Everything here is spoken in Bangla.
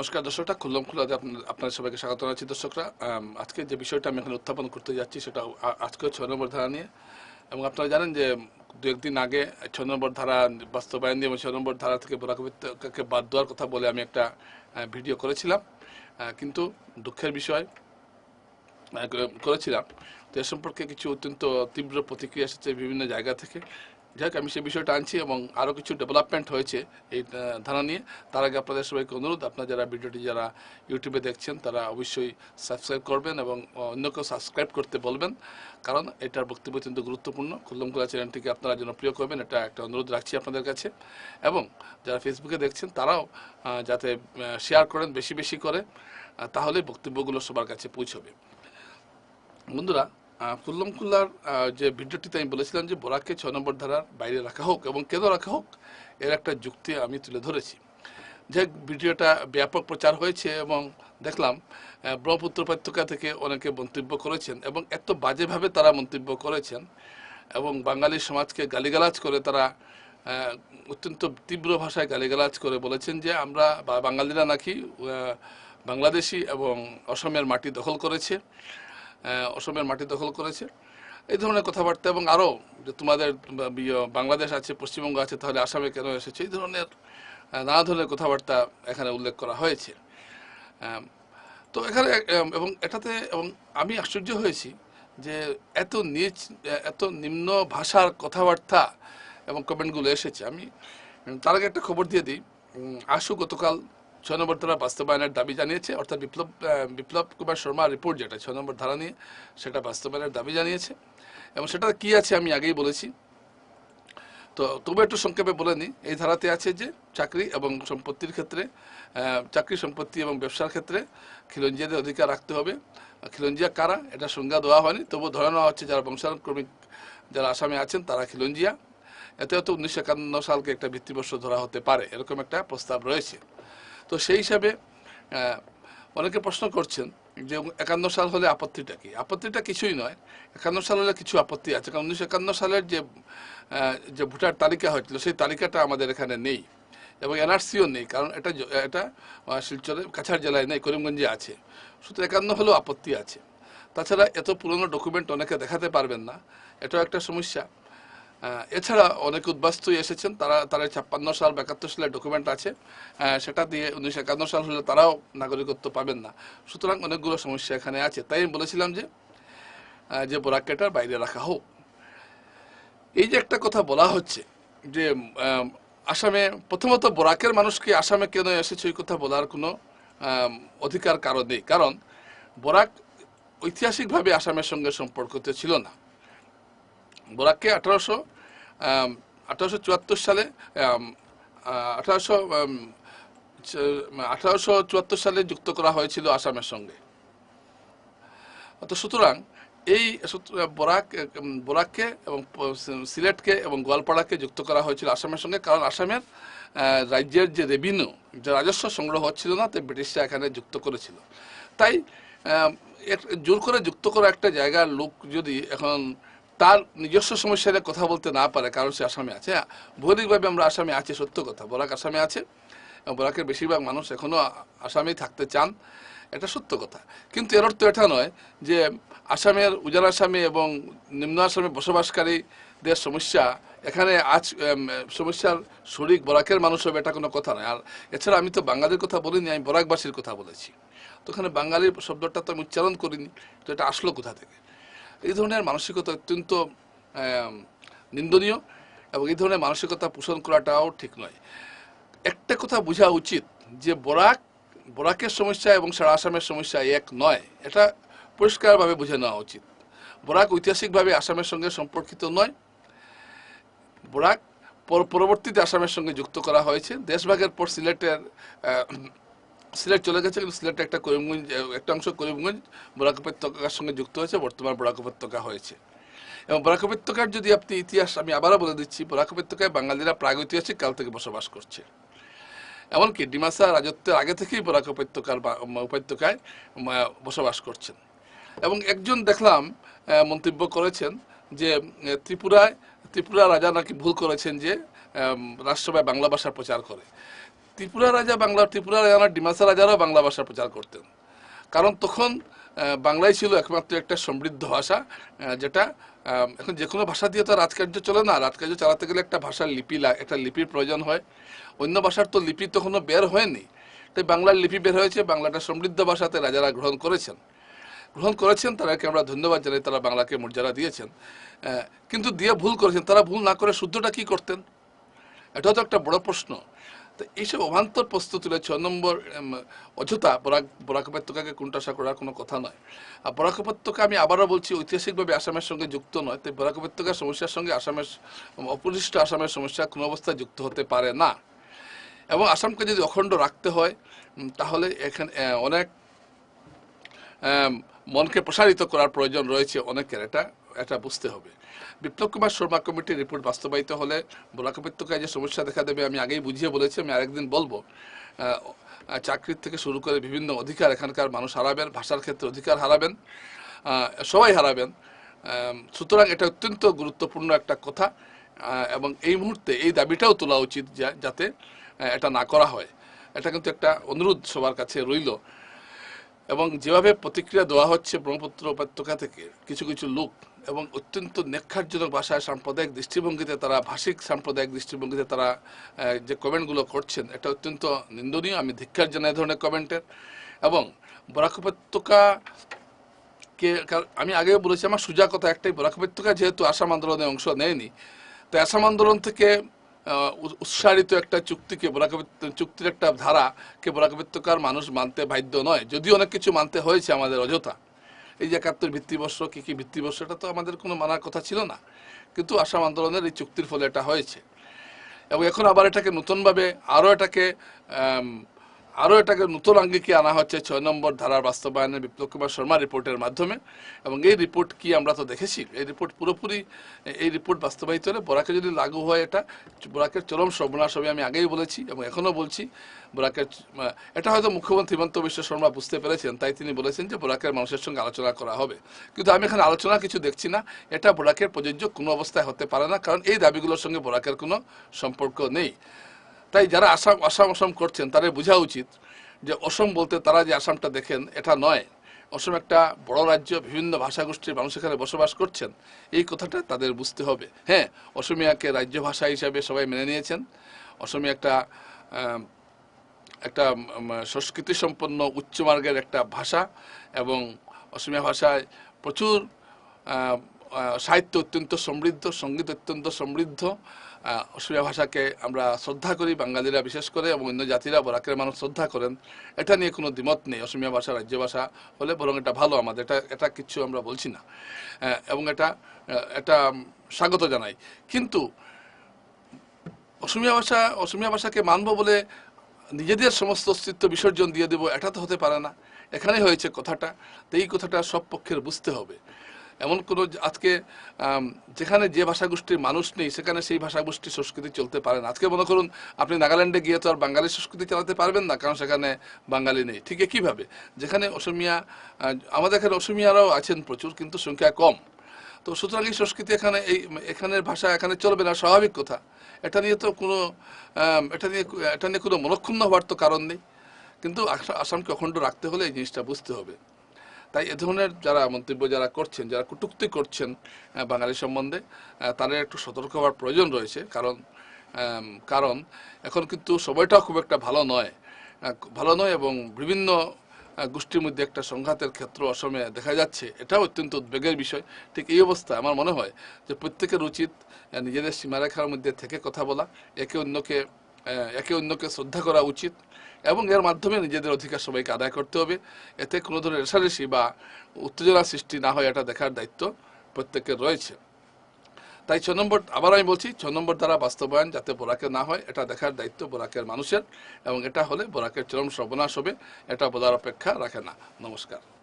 নমস্কার দর্শকরা খুল্লম খুল্লাতে আপনাদের সবাইকে স্বাগত জানাচ্ছি দর্শকরা। আজকে যে বিষয়টা আমি এখানে উত্থাপন করতে যাচ্ছি সেটা আজকে ছয় নম্বর ধারা নিয়ে। এবং আপনারা জানেন যে দু একদিন আগে ছয় নম্বর ধারা বাস্তবায়ন দিয়ে এবং ছয় নম্বর ধারা থেকে বরাকবিত্তকে বাদ দেওয়ার কথা বলে আমি একটা ভিডিও করেছিলাম। কিন্তু দুঃখের বিষয় করেছিলাম। তো এ সম্পর্কে কিছু অত্যন্ত তীব্র প্রতিক্রিয়া এসেছে বিভিন্ন জায়গা থেকে। যাই আমি সেই বিষয়টা আনছি এবং আরও কিছু ডেভেলপমেন্ট হয়েছে এই ধারা নিয়ে। তার আগে আপনাদের সবাইকে অনুরোধ, আপনারা যারা ভিডিওটি যারা ইউটিউবে দেখছেন, তারা অবশ্যই সাবস্ক্রাইব করবেন এবং অন্যকেও সাবস্ক্রাইব করতে বলবেন। কারণ এটার বক্তব্য অত্যন্ত গুরুত্বপূর্ণ। খুল্লমখোলা চ্যানেলটিকে আপনারা যেন প্রিয় করবেন, এটা একটা অনুরোধ রাখছি আপনাদের কাছে। এবং যারা ফেসবুকে দেখছেন, তারাও যাতে শেয়ার করেন বেশি বেশি করে তাহলে বক্তব্যগুলো সবার কাছে পৌঁছবে। বন্ধুরা আহ, কুল্লম কুল্লার যে ভিডিওটিতে আমি বলেছিলাম যে বোরাককে ছয় নম্বর ধারার বাইরে রাখা হোক এবং কেন রাখা হোক এর একটা যুক্তি আমি তুলে ধরেছি। যে ভিডিওটা ব্যাপক প্রচার হয়েছে এবং দেখলাম ব্রহ্মপুত্র উপত্যকা থেকে অনেকে মন্তব্য করেছেন এবং এত বাজেভাবে তারা মন্তব্য করেছেন এবং বাঙালি সমাজকে গালিগালাজ করে তারা অত্যন্ত তীব্র ভাষায় গালিগালাজ করে বলেছেন যে আমরা বাঙালিরা নাকি বাংলাদেশি এবং অসমের মাটি দখল করেছে। অসমের মাটি দখল করেছে। এই ধরনের কথাবার্তা এবং আরও যে তোমাদের ইয়ে বাংলাদেশ আছে, পশ্চিমবঙ্গ আছে, তাহলে আসামে কেন এসেছে? এই ধরনের নানা ধরনের কথাবার্তা এখানে উল্লেখ করা হয়েছে। তো এখানে এবং এটাতে, এবং আমি আশ্চর্য হয়েছি যে এত নিচ, এত নিম্ন ভাষার কথাবার্তা এবং কমেন্টগুলো এসেছে। আমি তার আগে একটা খবর দিয়ে দিই। আশু গতকাল ছয় নম্বর ধারা বাস্তবায়নের দাবি জানিয়েছে, অর্থাৎ বিপ্লব বিপ্লব কুমার শর্মা রিপোর্ট যেটা ছয় নম্বর ধারা নিয়ে, সেটা বাস্তবায়নের দাবি জানিয়েছে। এবং সেটা কি আছে আমি আগেই বলেছি। তো তবু একটু সংক্ষেপে বলে নিই, এই ধারাতে আছে যে চাকরি এবং সম্পত্তির ক্ষেত্রে চাকরি, সম্পত্তি এবং ব্যবসার ক্ষেত্রে খিলঞ্জিয়াদের অধিকার রাখতে হবে। খিলঞ্জিয়া কারা? এটা সংজ্ঞা দেওয়া হয়নি তবু ধরে নেওয়া হচ্ছে যারা বংশানুক্রমিক যারা আসামে আছেন, তারা খিলঞ্জিয়া। এতে হয়তো উনিশশো একান্ন সালকে একটা ভিত্তিবর্ষ ধরা হতে পারে, এরকম একটা প্রস্তাব রয়েছে। তো সেই হিসাবে অনেকে প্রশ্ন করছেন যে একান্ন সাল হলে আপত্তিটা কি? আপত্তিটা কিছুই নয়। একান্ন সাল হলে কিছু আপত্তি আছে। কারণ উনিশশো একান্ন সালের যে যে ভোটার তালিকা হয়েছিল, সেই তালিকাটা আমাদের এখানে নেই এবং এনআরসিও নেই। কারণ এটা এটা শিলচরের কাছাড় জেলায় নেই, করিমগঞ্জে আছে। শুধু একান্ন হলেও আপত্তি আছে। তাছাড়া এত পুরনো ডকুমেন্ট অনেকে দেখাতে পারবেন না। এটাও একটা সমস্যা। এছাড়া অনেক উদ্বাস্তুই এসেছেন, তারা তারা ছাপ্পান্ন সাল বা একাত্তর সালের ডকুমেন্ট আছে। সেটা দিয়ে উনিশশো একান্ন সাল হলে তারাও নাগরিকত্ব পাবেন না। সুতরাং অনেকগুলো সমস্যা এখানে আছে। তাই আমি বলেছিলাম যে যে বোরাক্কেটার বাইরে রাখা হোক। এই যে একটা কথা বলা হচ্ছে যে আসামে প্রথমত বোরাকের মানুষকে আসামে কেন এসেছে ওই কথা বলার কোনো অধিকার কারণ নেই। কারণ বোরাক ঐতিহাসিকভাবে আসামের সঙ্গে সম্পর্কিত ছিল না। বোরাককে আঠারোশো আঠারোশো চুয়াত্তর সালে আঠারোশো আঠারোশো চুয়াত্তর সালে যুক্ত করা হয়েছিল আসামের সঙ্গে। তো সুতরাং এই বরাক বরাককে এবং সিলেটকে এবং গোয়ালপাড়াকে যুক্ত করা হয়েছিল আসামের সঙ্গে, কারণ আসামের রাজ্যের যে রেভিনিউ যে রাজস্ব সংগ্রহ হচ্ছিল না, তাই ব্রিটিশরা এখানে যুক্ত করেছিল। তাই জোর করে যুক্ত করা একটা জায়গার লোক যদি এখন তার নিজস্ব সমস্যা নিয়ে কথা বলতে না পারে কারণ সে আসামে আছে। হ্যাঁ, ভৌগোলিকভাবে আমরা আসামে আছি সত্য কথা। বরাক আসামে আছে এবং বরাকের বেশিরভাগ মানুষ এখনও আসামেই থাকতে চান। এটা সত্য কথা। কিন্তু এর অর্থ এটা নয় যে আসামের উজান আসামে এবং নিম্ন আসামে বসবাসকারীদের সমস্যা এখানে আজ সমস্যার শরিক বরাকের মানুষ হবে এটা কোনো কথা নয়। আর এছাড়া আমি তো বাঙালির কথা বলিনি আমি বরাকবাসীর কথা বলেছি। তো ওখানে বাঙালির শব্দটা তো আমি উচ্চারণ করিনি তো এটা আসলো কোথা থেকে? এই ধরনের মানসিকতা অত্যন্ত নিন্দনীয় এবং এই ধরনের মানসিকতা পোষণ করাটাও ঠিক নয়। একটা কথা বোঝা উচিত যে বরাক, বরাকের সমস্যা এবং সারা আসামের সমস্যা এক নয়, এটা পরিষ্কারভাবে বুঝে নেওয়া উচিত। বরাক ঐতিহাসিকভাবে আসামের সঙ্গে সম্পর্কিত নয়। বরাক পর- পরবর্তীতে আসামের সঙ্গে যুক্ত করা হয়েছে। দেশভাগের পর সিলেটের সিলেট চলে গেছে কিন্তু সিলেটের একটা করিমগঞ্জ, একটা অংশ করিমগঞ্জ বরাক উপত্যকার সঙ্গে যুক্ত হয়েছে, বর্তমান বরাক উপত্যকা হয়েছে। এবং বরাক উপত্যকার যদি আপনি ইতিহাস আমি আবারও বলে দিচ্ছি, বরাক উপত্যকায় বাঙালিরা প্রাগৈতিহাসিক কাল থেকে বসবাস করছে। এমনকি ডিমাসা রাজত্বের আগে থেকেই বরাক উপত্যকার উপত্যকায় বসবাস করছেন। এবং একজন দেখলাম মন্তব্য করেছেন যে ত্রিপুরায়, ত্রিপুরা রাজা নাকি ভুল করেছেন যে রাজসভায় বাংলা ভাষার প্রচার করে। ত্রিপুরা রাজা বাংলা, ত্রিপুরা রাজা ডিমাসা রাজারাও বাংলা ভাষা প্রচার করতেন। কারণ তখন বাংলাই ছিল একমাত্র একটা সমৃদ্ধ ভাষা যেটা এখন যে কোনো ভাষা দিয়ে তো রাজকার্য চলে না। রাজকার্য চালাতে গেলে একটা ভাষার লিপি একটা লিপির প্রয়োজন হয়। অন্য ভাষার তো লিপি তখনও বের হয়নি। তাই বাংলার লিপি বের হয়েছে, বাংলাটা সমৃদ্ধ ভাষাতে রাজারা গ্রহণ করেছেন। গ্রহণ করেছেন, তাদেরকে আমরা ধন্যবাদ জানাই, তারা বাংলাকে মর্যাদা দিয়েছেন। কিন্তু দিয়ে ভুল করেছেন। তারা ভুল না করে শুদ্ধটা কি করতেন? এটাও তো একটা বড় প্রশ্ন। তো এইসব অভান্তর প্রশ্ন তুলে ছ নম্বর অযথা বরাক বরাক উপত্যকাকে করার কোনো কথা নয়। আর বরাক উপত্যকা আমি আবারও বলছি, ঐতিহাসিকভাবে আসামের সঙ্গে যুক্ত নয়। তাই বরাক উপত্যকার সমস্যার সঙ্গে আসামের অপরিষ্ট আসামের সমস্যা কোনো অবস্থায় যুক্ত হতে পারে না। এবং আসামকে যদি অখণ্ড রাখতে হয় তাহলে এখানে অনেক মনকে প্রসারিত করার প্রয়োজন রয়েছে অনেকের। এটা এটা বুঝতে হবে। বিপ্লব কুমার শর্মা কমিটির রিপোর্ট বাস্তবায়িত হলে বরাক উপত্যকায় যে সমস্যা দেখা দেবে, আমি আগেই বুঝিয়ে বলেছি, আমি আরেকদিন বলব। চাকরির থেকে শুরু করে বিভিন্ন অধিকার এখানকার মানুষ হারাবেন, ভাষার ক্ষেত্রে অধিকার হারাবেন সবাই হারাবেন। সুতরাং এটা অত্যন্ত গুরুত্বপূর্ণ একটা কথা এবং এই মুহূর্তে এই দাবিটাও তোলা উচিত যাতে এটা না করা হয়। এটা কিন্তু একটা অনুরোধ সবার কাছে রইল। এবং যেভাবে প্রতিক্রিয়া দেওয়া হচ্ছে ব্রহ্মপুত্র উপত্যকা থেকে, কিছু কিছু লোক এবং অত্যন্ত নেক্ষারজনক ভাষায় সাম্প্রদায়িক দৃষ্টিভঙ্গিতে তারা, ভাষিক সাম্প্রদায়িক দৃষ্টিভঙ্গিতে তারা যে কমেন্টগুলো করছেন, এটা অত্যন্ত নিন্দনীয়। আমি ধিক্ষার জানাই ধরনের কমেন্টের। এবং বরাক উপত্যকা কে আমি আগেও বলেছি, আমার সুজা কথা একটাই, বরাক উপত্যকা যেহেতু আসাম আন্দোলনে অংশ নেয়নি তো আসাম আন্দোলন থেকে আহ, উ- উৎসারিত একটা চুক্তিকে বরাক চুক্তির একটা ধারা কে উপত্যকার মানুষ মানতে বাধ্য নয়। যদিও অনেক কিছু মানতে হয়েছে আমাদের অযথা। এই যে একাত্তর ভিত্তিবর্ষ কী কী ভিত্তিবর্ষ এটা তো আমাদের কোনো মানার কথা ছিল না। কিন্তু আসাম আন্দোলনের এই চুক্তির ফলে এটা হয়েছে। এবং এখন আবার এটাকে নতুনভাবে আরও এটাকে আরও এটাকে নতুন আঙ্গিকে আনা হচ্ছে ছয় নম্বর ধারার বাস্তবায়নে বিপ্লব কুমার শর্মা রিপোর্টের মাধ্যমে। এবং এই রিপোর্ট কি আমরা তো দেখেছি, এই রিপোর্ট পুরোপুরি, এই রিপোর্ট বাস্তবায়িত হলে বরাকে যদি লাগু হয় এটা, বরাকের চরম সর্বনাশ হবে আমি আগেই বলেছি এবং এখনও বলছি, বরাকের, এটা হয়তো মুখ্যমন্ত্রী হিমন্ত বিশ্ব শর্মা বুঝতে পেরেছেন, তাই তিনি বলেছেন যে বরাকের মানুষের সঙ্গে আলোচনা করা হবে। কিন্তু আমি এখানে আলোচনা কিছু দেখছি না, এটা বরাকের প্রযোজ্য কোনো অবস্থায় হতে পারে না, কারণ এই দাবিগুলোর সঙ্গে বরাকের কোনো সম্পর্ক নেই। তাই যারা আসাম আসাম আসাম করছেন, তাদের বোঝা উচিত যে অসম বলতে তারা যে আসামটা দেখেন, এটা নয়। অসম একটা বড় রাজ্য, বিভিন্ন ভাষাগোষ্ঠীর মানুষ এখানে বসবাস করছেন। এই কথাটা তাদের বুঝতে হবে। হ্যাঁ অসমিয়াকে রাজ্য ভাষা হিসাবে সবাই মেনে নিয়েছেন। অসমীয়া একটা একটা সংস্কৃতি সম্পন্ন উচ্চমার্গের একটা ভাষা এবং অসমীয়া ভাষায় প্রচুর সাহিত্য অত্যন্ত সমৃদ্ধ, সংগীত অত্যন্ত সমৃদ্ধ। অসমীয়া ভাষাকে আমরা শ্রদ্ধা করি, বাঙালিরা বিশেষ করে এবং অন্য জাতিরা বরাকের মানুষ শ্রদ্ধা করেন। এটা নিয়ে কোনো দ্বিমত নেই, অসমীয়া ভাষা, রাজ্য ভাষা হলে বরং এটা ভালো আমাদের, এটা এটা কিচ্ছু আমরা বলছি না। এবং এটা এটা স্বাগত জানাই। কিন্তু অসমীয়া ভাষা, অসমীয়া ভাষাকে মানব বলে নিজেদের সমস্ত অস্তিত্ব বিসর্জন দিয়ে দেব, এটা তো হতে পারে না। এখানে হয়েছে কথাটা, তো এই কথাটা সব পক্ষের বুঝতে হবে। এমন কোনো আজকে যেখানে যে ভাষাগোষ্ঠীর মানুষ নেই, সেখানে সেই ভাষাগোষ্ঠীর সংস্কৃতি চলতে পারে না। আজকে মনে করুন, আপনি নাগাল্যান্ডে গিয়ে তো আর বাঙালি সংস্কৃতি চালাতে পারবেন না, কারণ সেখানে বাঙালি নেই। ঠিক একইভাবে যেখানে অসমিয়া আমাদের এখানে অসমিয়ারাও আছেন প্রচুর, কিন্তু সংখ্যা কম। তো সুতরাং এই সংস্কৃতি এখানে, এই, এখানের ভাষা এখানে চলবে না, স্বাভাবিক কথা। এটা নিয়ে তো কোনো এটা নিয়ে এটা নিয়ে কোনো মনক্ষুণ্ণ হওয়ার তো কারণ নেই। কিন্তু আস- আসামকে অখণ্ড রাখতে হলে এই জিনিসটা বুঝতে হবে। তাই এ ধরনের যারা মন্তব্য যারা করছেন, যারা কটূক্তি করছেন বাঙালি সম্বন্ধে তাদের একটু সতর্ক হওয়ার প্রয়োজন রয়েছে। কারণ কারণ এখন কিন্তু সময়টাও খুব একটা ভালো নয়। ভালো নয় এবং বিভিন্ন গোষ্ঠীর মধ্যে একটা সংঘাতের ক্ষেত্র অসমে দেখা যাচ্ছে। এটাও অত্যন্ত উদ্বেগের বিষয়। ঠিক এই অবস্থায় আমার মনে হয় যে প্রত্যেকের উচিত নিজেদের সীমারেখার মধ্যে থেকে কথা বলা, একে অন্যকে একে অন্যকে শ্রদ্ধা করা উচিত এবং এর মাধ্যমে নিজেদের অধিকার সবাইকে আদায় করতে হবে। এতে কোনো ধরনের রেশারেশি বা উত্তেজনা সৃষ্টি না হয়, এটা দেখার দায়িত্ব প্রত্যেকের রয়েছে। তাই ছ নম্বর, আবার আমি বলছি, ছ নম্বর দ্বারা বাস্তবায়ন যাতে বোরাকে না হয়, এটা দেখার দায়িত্ব বোরাকের মানুষের এবং এটা হলে বোরাকের চরম সর্বনাশ হবে, এটা বলার অপেক্ষা রাখে না। নমস্কার।